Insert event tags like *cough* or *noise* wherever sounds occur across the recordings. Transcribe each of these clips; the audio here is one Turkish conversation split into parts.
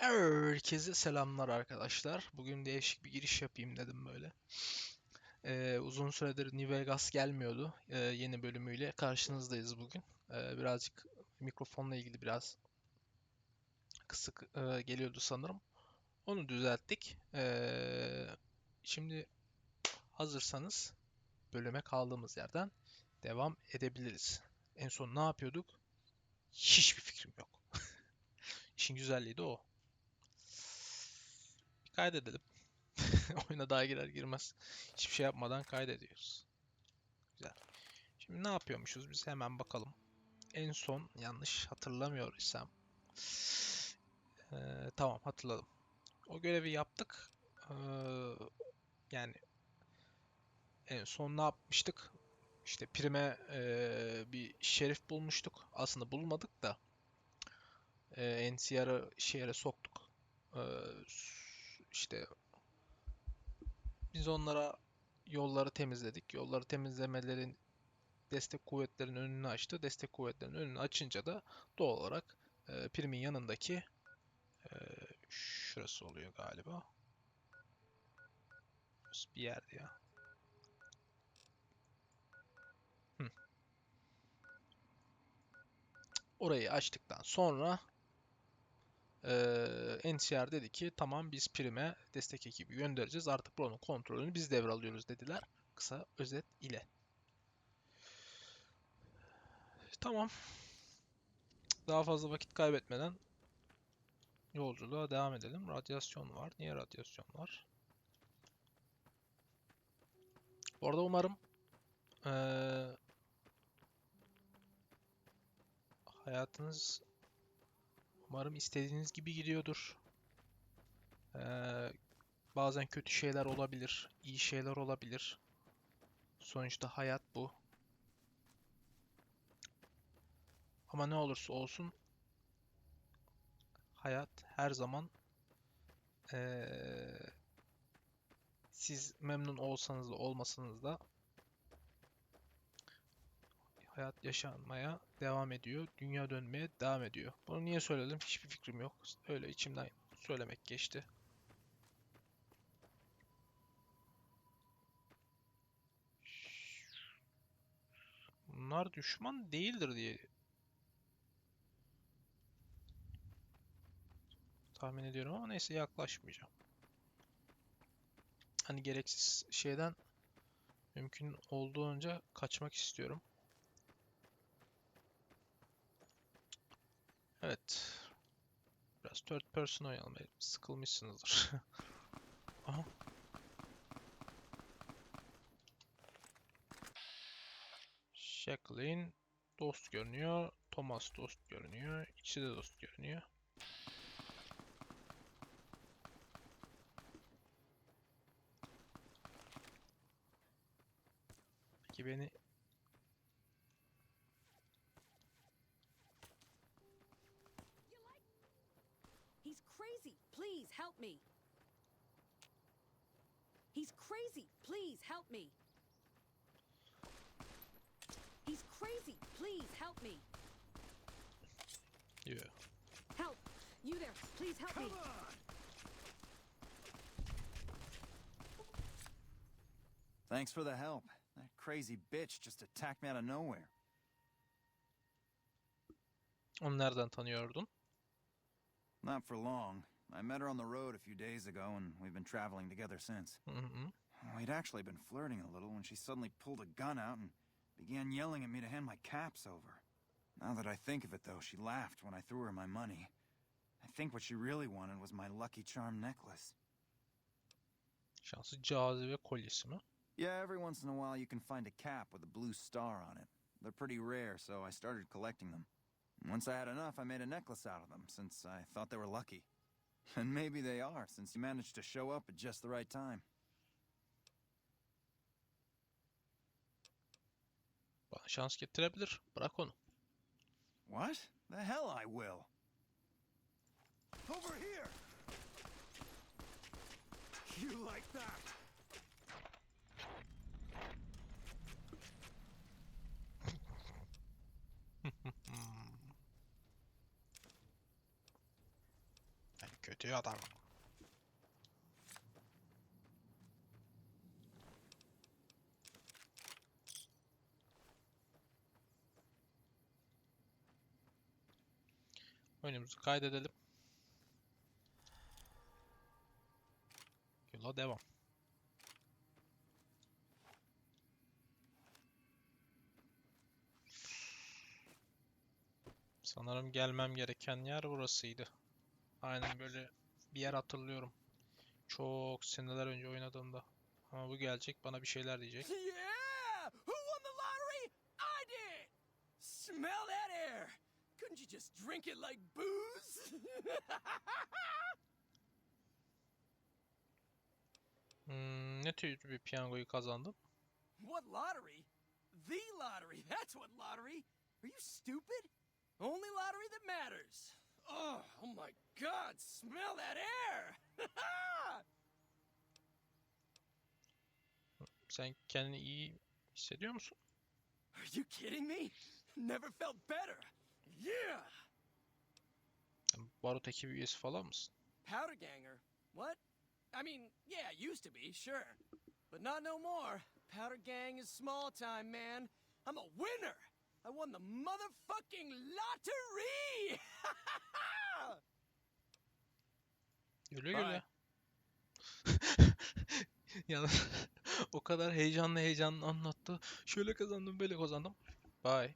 Herkese selamlar arkadaşlar. Bugün değişik bir giriş yapayım dedim böyle. Ee, uzun süredir New Vegas gelmiyordu. Ee, yeni bölümüyle karşınızdayız bugün. Ee, birazcık mikrofonla ilgili biraz kısık e, geliyordu sanırım. Onu düzelttik. Ee, şimdi hazırsanız bölüme kaldığımız yerden devam edebiliriz. En son ne yapıyorduk? Hiçbir fikrim yok. *laughs* İşin güzelliği de o. Kaydedelim. *laughs* Oyuna daha girer girmez. Hiçbir şey yapmadan kaydediyoruz. Güzel. Şimdi ne yapıyormuşuz biz hemen bakalım. En son yanlış hatırlamıyorsam. Ee, tamam hatırladım. O görevi yaptık. Ee, yani en son ne yapmıştık? İşte Prime ee, bir şerif bulmuştuk. Aslında bulmadık da ee, NCR'ı şehre soktuk. Ee, işte biz onlara yolları temizledik. Yolları temizlemelerin destek kuvvetlerin önünü açtı. Destek kuvvetlerin önünü açınca da doğal olarak e, primin yanındaki e, şurası oluyor galiba. Bir yerdi ya. Hı. Orayı açtıktan sonra ee, NCR dedi ki tamam biz Prim'e destek ekibi göndereceğiz. Artık buranın kontrolünü biz devralıyoruz dediler. Kısa özet ile. Tamam. Daha fazla vakit kaybetmeden yolculuğa devam edelim. Radyasyon var. Niye radyasyon var? Bu arada umarım ee, hayatınız Umarım istediğiniz gibi gidiyordur. Ee, bazen kötü şeyler olabilir, iyi şeyler olabilir. Sonuçta hayat bu. Ama ne olursa olsun hayat her zaman ee, siz memnun olsanız da olmasanız da hayat yaşanmaya devam ediyor. Dünya dönmeye devam ediyor. Bunu niye söyledim? Hiçbir fikrim yok. Öyle içimden söylemek geçti. Bunlar düşman değildir diye tahmin ediyorum ama neyse yaklaşmayacağım. Hani gereksiz şeyden mümkün olduğunca kaçmak istiyorum. Evet. Biraz third person oynayalım. Sıkılmışsınızdır. *laughs* Aha. Jacqueline dost görünüyor. Thomas dost görünüyor. İkisi de dost görünüyor. Peki beni help me. He's crazy. Please help me. He's crazy. Please help me. yeah. Help. You there. Please help me. On. Thanks for the help. That crazy bitch just attacked me out of nowhere. Onu nereden tanıyordun? Not for long. I met her on the road a few days ago, and we've been traveling together since. Hı. We'd actually been flirting a little when she suddenly pulled a gun out and began yelling at me to hand my caps over. Now that I think of it, though, she laughed when I threw her my money. I think what she really wanted was my Lucky Charm necklace. Şansı cazibe kolyesi mi? Yeah, every once in a while you can find a cap with a blue star on it. They're pretty rare, so I started collecting them. Once I had enough, I made a necklace out of them, since I thought they were lucky. *laughs* And maybe they are, since you managed to show up at just the right time. Bana şans getirebilir. Bırak onu. What? The hell I will! Over here! You like that? Kötü adam. Oyunumuzu kaydedelim. Yola devam. Sanırım gelmem gereken yer burasıydı. Aynen böyle bir yer hatırlıyorum. Çok seneler önce oynadığımda. Ama bu gelecek bana bir şeyler diyecek. *laughs* Yeah! Who won the lottery? I did! Smell that air! Couldn't you just drink it like booze? *laughs* Hmm, ne tür bir piyangoyu kazandım? what lottery? The lottery! That's what lottery! Are you stupid? Only lottery that matters! Oh, oh my god, smell that air! *laughs* Sen kendini iyi hissediyor musun? Are you kidding me? Never felt better! Yeah! Barut ekibi üyesi falan mısın? Powder ganger? What? I mean, yeah, used to be, sure. But not no more. Powder gang is small time, man. I'm a winner! I won the motherfucking lottery! *laughs* Güle güle. *laughs* Yani *laughs* o kadar heyecanlı heyecanlı anlattı. Şöyle kazandım, böyle kazandım. Bye.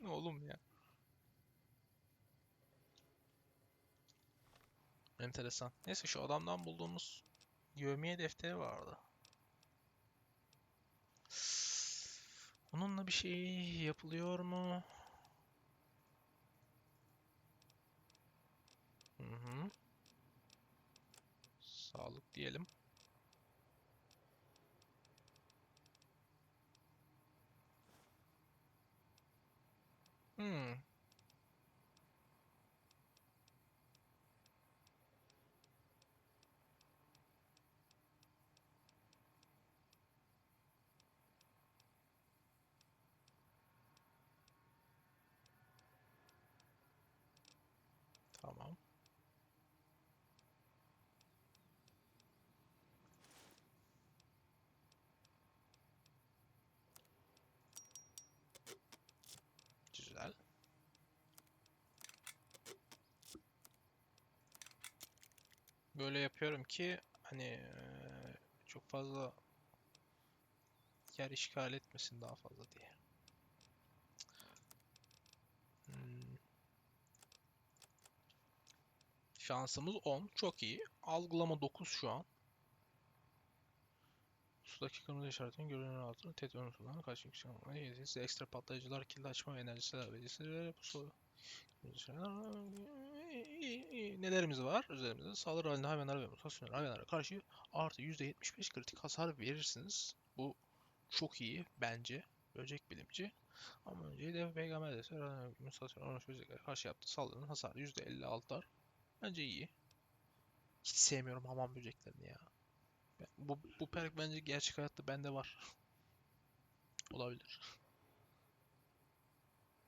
Ne oğlum ya? Enteresan. Neyse şu adamdan bulduğumuz yevmiye defteri vardı. Onunla bir şey yapılıyor mu? Hı hı. Sağlık diyelim. Hmm. Tamam. Güzel. Böyle yapıyorum ki hani çok fazla yer işgal etmesin daha fazla diye. Şansımız 10. Çok iyi. Algılama 9 şu an. Sudaki kırmızı işaretin görünür altını tehdit unutulduğunu kaç yüksek olmalı. Yedisi ekstra patlayıcılar, kilidi açma enerjisel becerileri bu soru. Nelerimiz var? Üzerimizde saldırı halinde hayvanlara ve mutasyonel hayvanlara karşı artı %75 kritik hasar verirsiniz. Bu çok iyi bence. Böcek bilimci. Ama önce de peygamber de mutasyon olmuş böceklere karşı yaptığı saldırının hasarı %56 artar. Bence iyi. Hiç sevmiyorum hamam böceklerini ya. Bu, bu perk bence gerçek hayatta bende var. *laughs* Olabilir.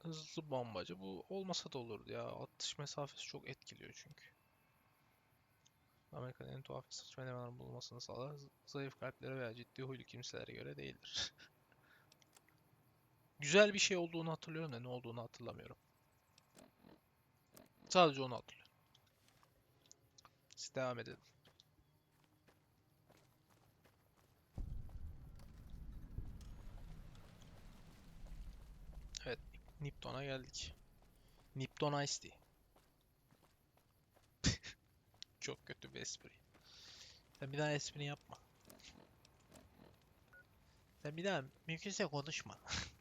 Hızlı bombacı. Bu olmasa da olurdu ya. Atış mesafesi çok etkiliyor çünkü. Amerika'nın en tuhaf saçma elemanların bulunmasını sağlar. Zayıf kalplere veya ciddi huylu kimselere göre değildir. *laughs* Güzel bir şey olduğunu hatırlıyorum da ne olduğunu hatırlamıyorum. Sadece onu hatırlıyorum. Siz devam edelim. Evet, Nipton'a geldik. Nipton Ice. *laughs* Çok kötü bir espri. Sen bir daha espri yapma. Sen bir daha mümkünse konuşma. *laughs*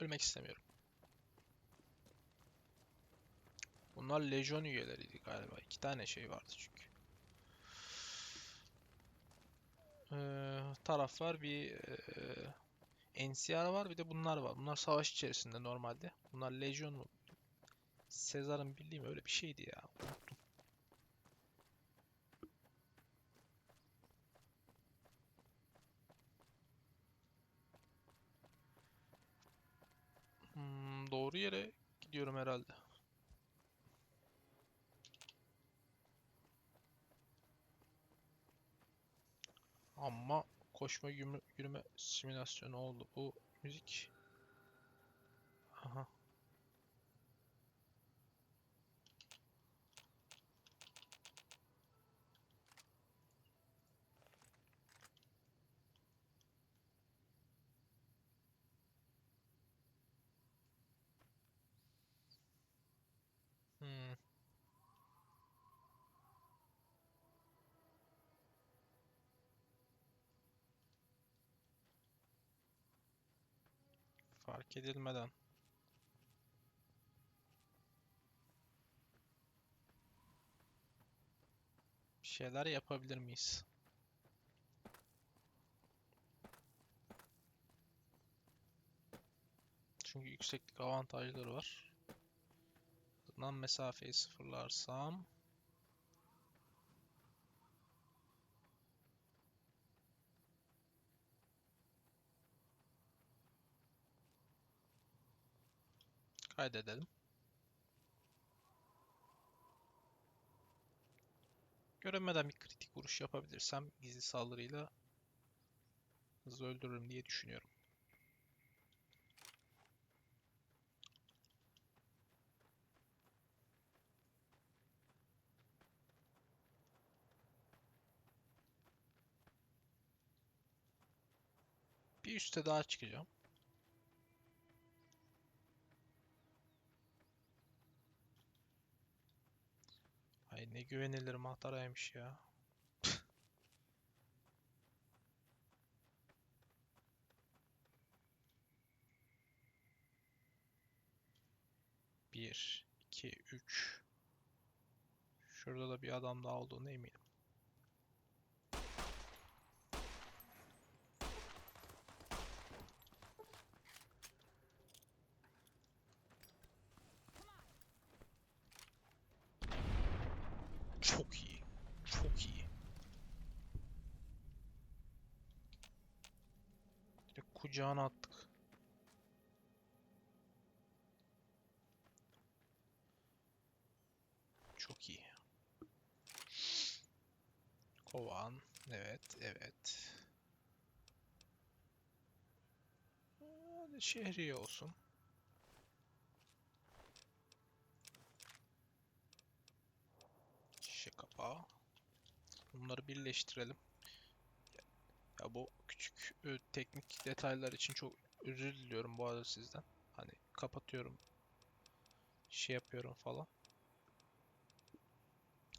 Ölmek istemiyorum. Bunlar Legion üyeleriydi galiba. İki tane şey vardı çünkü. Ee, taraf var bir ee, NCR var bir de bunlar var. Bunlar savaş içerisinde normalde. Bunlar Legion mu? Sezar'ın bildiğim öyle bir şeydi ya. Unuttum. Doğru yere gidiyorum herhalde. Ama koşma yürüme, simülasyonu oldu. Bu müzik. Aha. Fark edilmeden. Bir şeyler yapabilir miyiz? Çünkü yükseklik avantajları var. Bundan mesafeyi sıfırlarsam kaydedelim. Görünmeden bir kritik vuruş yapabilirsem gizli saldırıyla hızlı öldürürüm diye düşünüyorum. Bir üste daha çıkacağım. Ne güvenilir mahtaraymış ya. Bir, iki, üç. Şurada da bir adam daha olduğunu eminim. Çok iyi. Çok iyi. Direkt kucağına attık. Çok iyi. Kovan. Evet, evet. Hadi şehriye olsun. Şişe kapağı. Bunları birleştirelim. Ya bu küçük e, teknik detaylar için çok özür diliyorum bu arada sizden. Hani kapatıyorum. Şey yapıyorum falan.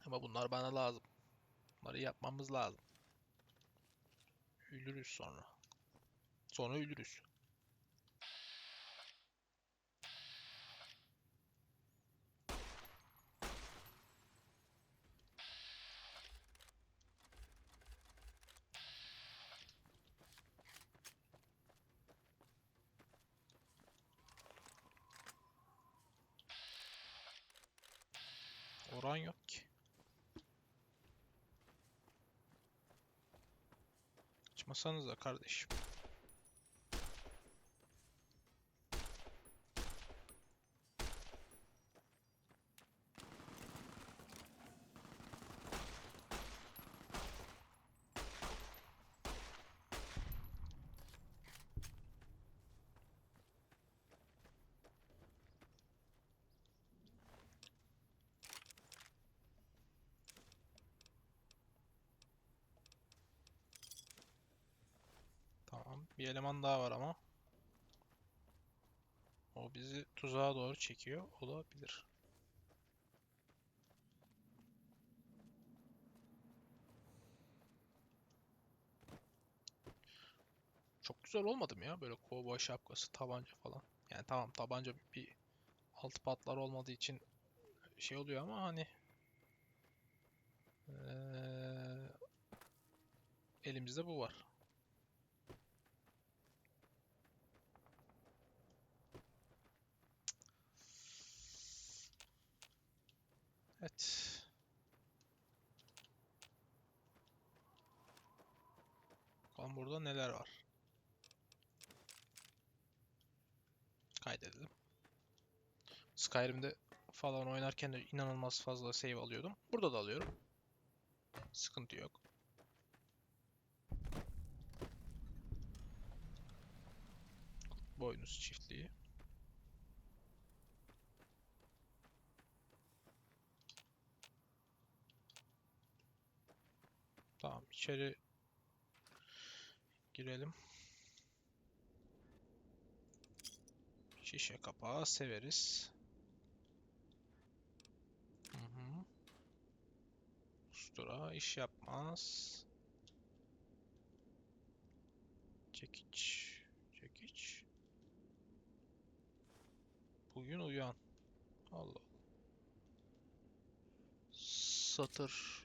Ama bunlar bana lazım. Bunları yapmamız lazım. Ölürüz sonra. Sonra ölürüz. Oran yok ki. Açmasanıza kardeşim. Tamam. Bir eleman daha var ama. O bizi tuzağa doğru çekiyor. Olabilir. Çok güzel olmadı mı ya? Böyle kovboy şapkası, tabanca falan. Yani tamam tabanca bir altı patlar olmadığı için şey oluyor ama hani eee, elimizde bu var. Evet. Bakalım burada neler var. Kaydedelim. Skyrim'de falan oynarken de inanılmaz fazla save alıyordum. Burada da alıyorum. Sıkıntı yok. Boynuz çiftliği. Tamam içeri girelim. Şişe kapağı severiz. Hı hı. Ustura iş yapmaz. Çekiç. Çekiç. Bugün uyan. Allah. Satır.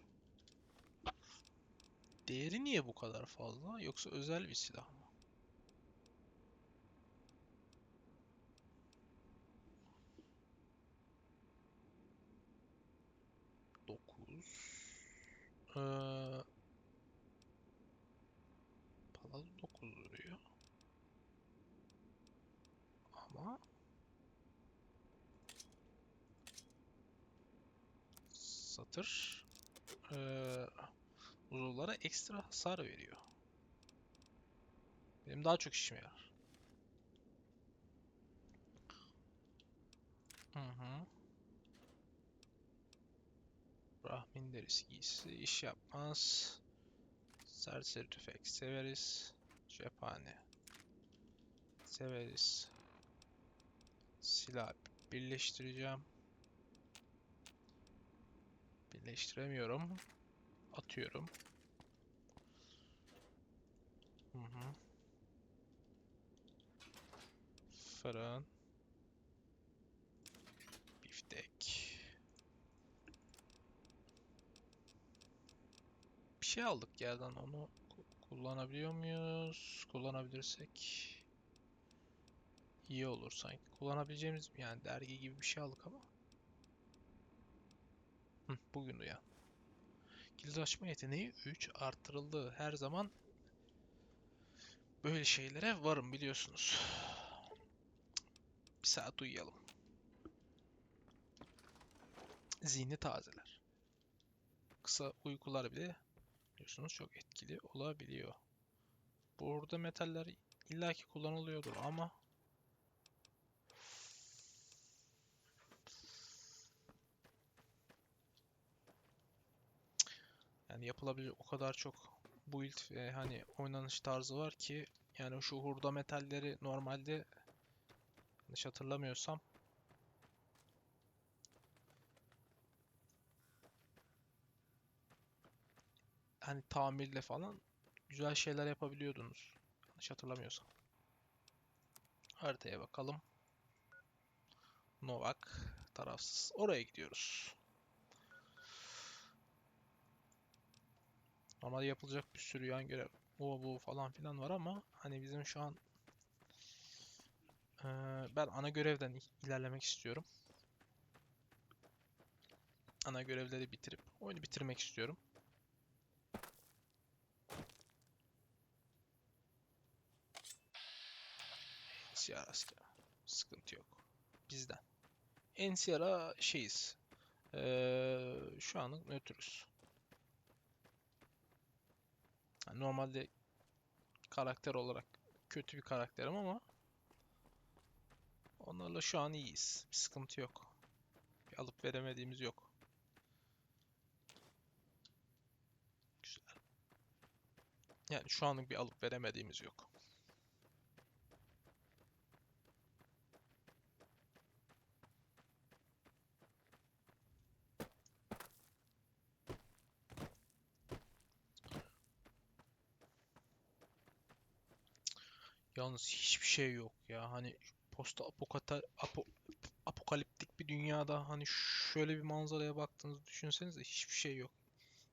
Değeri niye bu kadar fazla? Yoksa özel bir silah mı? Dokuz. Ee, Palaz 9 duruyor. Ama satır ee, uzuvlara ekstra hasar veriyor. Benim daha çok işime yarar. Hı hı. Brahmin derisi giysisi iş yapmaz. Serseri tüfek severiz. Cephane severiz. Silah birleştireceğim. Birleştiremiyorum. Atıyorum. Hı hı. Fırın. Biftek. Bir şey aldık yerden onu ku- kullanabiliyor muyuz? Kullanabilirsek iyi olur sanki. Kullanabileceğimiz yani dergi gibi bir şey aldık ama. Hı, bugün uyan. Kilit açma yeteneği 3 arttırıldı. Her zaman böyle şeylere varım biliyorsunuz. Bir saat uyuyalım. Zihni tazeler. Kısa uykular bile biliyorsunuz çok etkili olabiliyor. Burada metaller illaki kullanılıyordur ama yani yapılabilir o kadar çok build ve hani oynanış tarzı var ki yani şu hurda metalleri normalde yanlış hatırlamıyorsam hani tamirle falan güzel şeyler yapabiliyordunuz. Yanlış hatırlamıyorsam. Haritaya bakalım. Novak tarafsız. Oraya gidiyoruz. Normalde yapılacak bir sürü yan görev, o bu falan filan var ama hani bizim şu an eee, ben ana görevden ilerlemek istiyorum. Ana görevleri bitirip oyunu bitirmek istiyorum. NCR asker. Sıkıntı yok. Bizden. NCR'a şeyiz. Eee, şu anlık nötrüz. Yani normalde karakter olarak kötü bir karakterim ama onlarla şu an iyiyiz. Bir sıkıntı yok. Bir alıp veremediğimiz yok. Güzel. Yani şu anlık bir alıp veremediğimiz yok. Yalnız hiçbir şey yok ya. Hani post apokata apo, apokaliptik bir dünyada hani şöyle bir manzaraya baktığınızı düşünsenize hiçbir şey yok.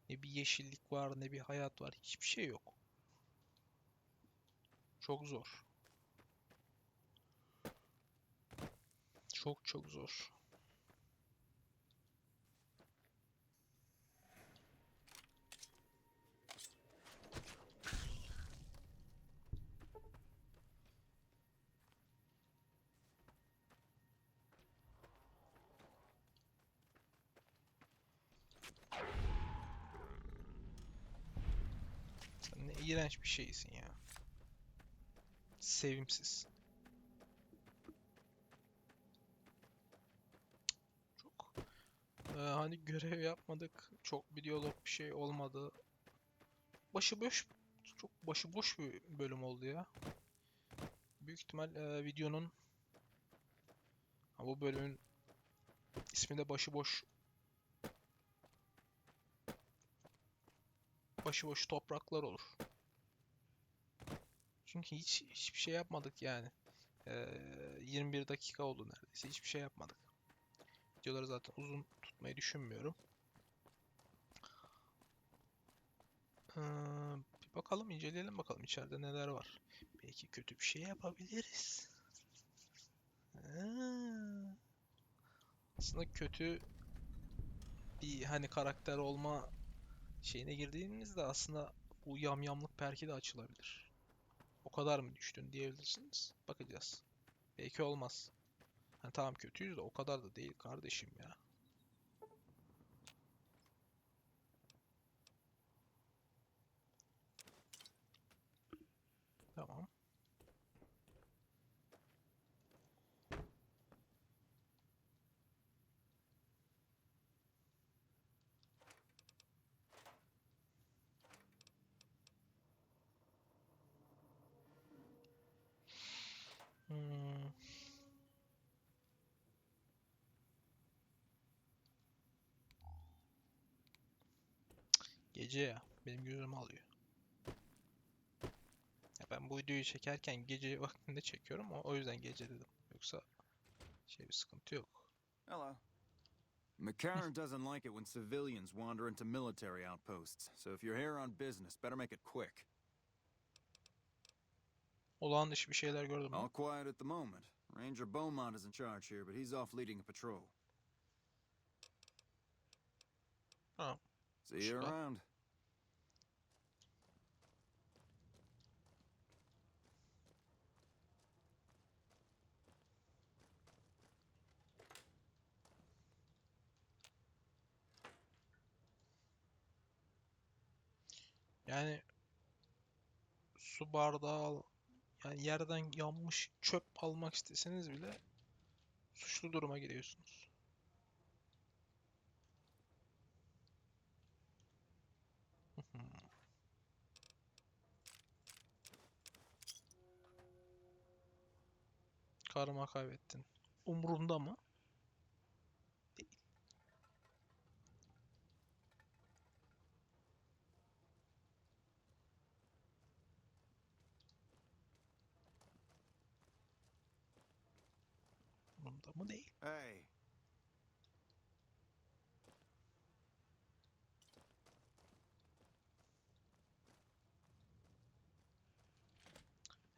Ne bir yeşillik var, ne bir hayat var. Hiçbir şey yok. Çok zor. Çok çok zor. Ne iğrenç bir şeysin ya. Sevimsiz. Çok Ee, hani görev yapmadık. Çok bir diyalog bir şey olmadı. Başıboş çok başıboş bir bölüm oldu ya. Büyük ihtimal e, videonun Ha, bu bölümün ismi de başıboş başıboş topraklar olur. Çünkü hiç hiçbir şey yapmadık yani. Ee, 21 dakika oldu neredeyse. Hiçbir şey yapmadık. Videoları zaten uzun tutmayı düşünmüyorum. Ee, bir bakalım, inceleyelim bakalım içeride neler var. Belki kötü bir şey yapabiliriz. Ha. Aslında kötü bir hani karakter olma şeyine girdiğimizde aslında bu yamyamlık perki de açılabilir. Kadar mı düştün diyebilirsiniz. Bakacağız. Belki olmaz. Hani tamam kötüyüz de o kadar da değil kardeşim ya. Tamam. Hmm. Gece ya. Benim gözümü alıyor. Ya ben bu videoyu çekerken gece vaktinde çekiyorum. O, o yüzden gece dedim. Yoksa şey bir sıkıntı yok. Hello. McCarran *laughs* doesn't like it when civilians wander into military outposts, so if you're here on business, better make it quick. Olağan dışı bir şeyler gördüm. All quiet at the moment. Ranger Beaumont is in charge here, but he's off leading a patrol. Oh, See you around. Yani su bardağı al, yani yerden yanmış çöp almak isteseniz bile suçlu duruma giriyorsunuz. Karıma kaybettin. Umrunda mı? Umrunda mı değil. Hey,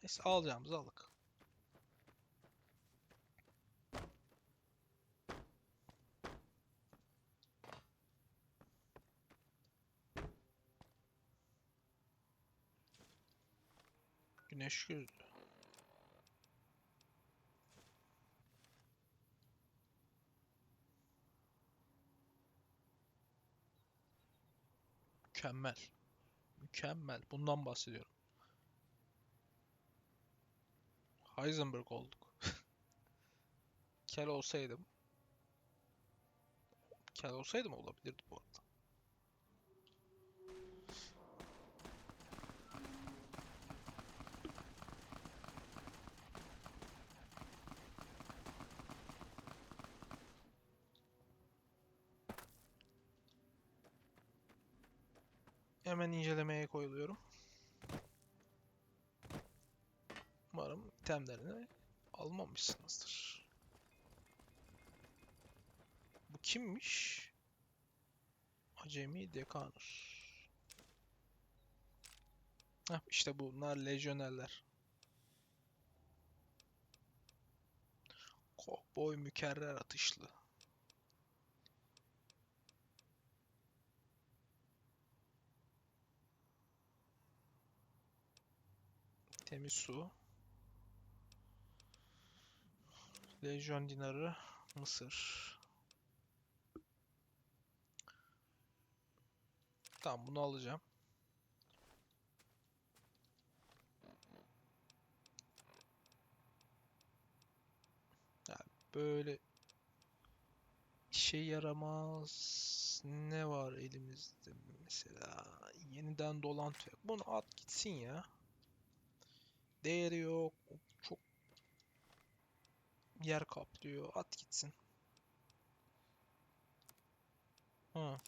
Neyse alacağımızı aldık. Güneş gözlü. Mükemmel. Mükemmel. Bundan bahsediyorum. Heisenberg olduk. *laughs* Kel olsaydım. Kel olsaydım olabilirdi bu arada. Hemen incelemeye koyuluyorum. Umarım itemlerini almamışsınızdır. Bu kimmiş? Acemi Dekanus. Heh, işte bunlar lejyonerler. Kovboy mükerrer atışlı. temiz su. Lejyon dinarı Mısır. Tamam bunu alacağım. Yani böyle işe yaramaz ne var elimizde mesela yeniden dolan bunu at gitsin ya. Değeri yok. Çok yer kaplıyor. At gitsin. Ha.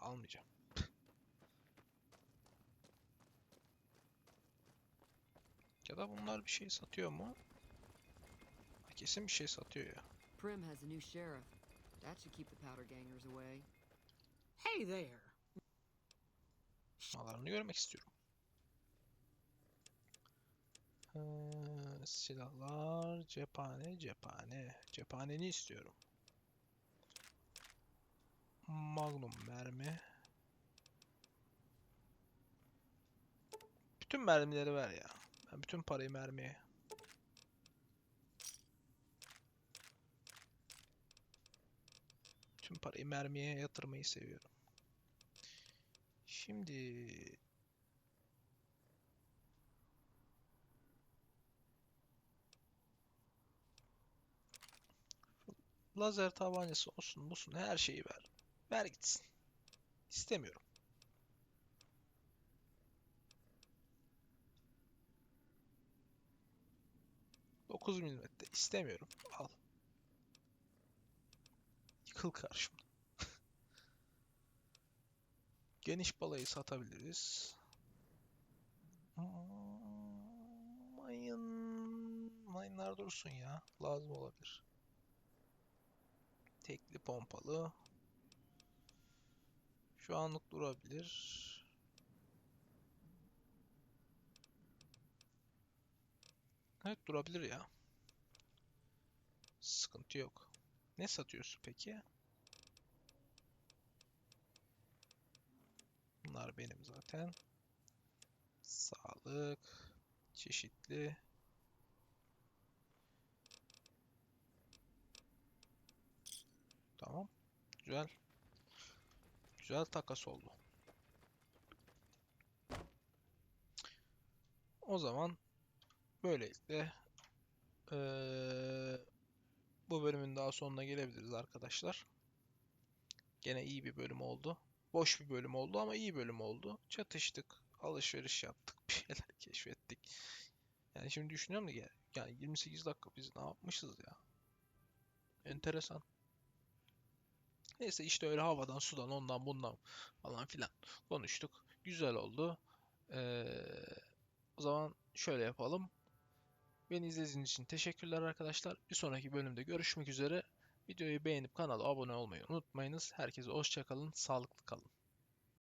Almayacağım. Ya da bunlar bir şey satıyor mu? Ha, Kesin bir şey satıyor ya. Prim has a new sheriff. That should keep the powder gangers away. Hey there. Malarını görmek istiyorum. Ee, silahlar, cephane, cephane. Cephaneni istiyorum. Magnum mermi. Bütün mermileri ver ya. Ben bütün parayı mermiye. Bütün parayı mermiye yatırmayı seviyorum. Şimdi lazer tabancası olsun busun her şeyi ver. Ver gitsin. İstemiyorum. Dokuz milimetre istemiyorum. Al. Yıkıl karşımda. Geniş balayı satabiliriz. Mayın... Mayınlar dursun ya. Lazım olabilir. Tekli pompalı. Şu anlık durabilir. Evet durabilir ya. Sıkıntı yok. Ne satıyorsun peki? Bunlar benim zaten. Sağlık. Çeşitli. Tamam. Güzel. Güzel takas oldu. O zaman böylelikle eee, bu bölümün daha sonuna gelebiliriz arkadaşlar. Gene iyi bir bölüm oldu. Boş bir bölüm oldu ama iyi bölüm oldu. Çatıştık, alışveriş yaptık, *laughs* bir şeyler keşfettik. Yani şimdi düşünüyorum da ya- yani 28 dakika biz ne yapmışız ya? Enteresan. Neyse işte öyle havadan sudan ondan bundan falan filan konuştuk. Güzel oldu. Ee, o zaman şöyle yapalım. Beni izlediğiniz için teşekkürler arkadaşlar. Bir sonraki bölümde görüşmek üzere. Videoyu beğenip kanala abone olmayı unutmayınız. Herkese hoşça kalın, sağlıklı kalın.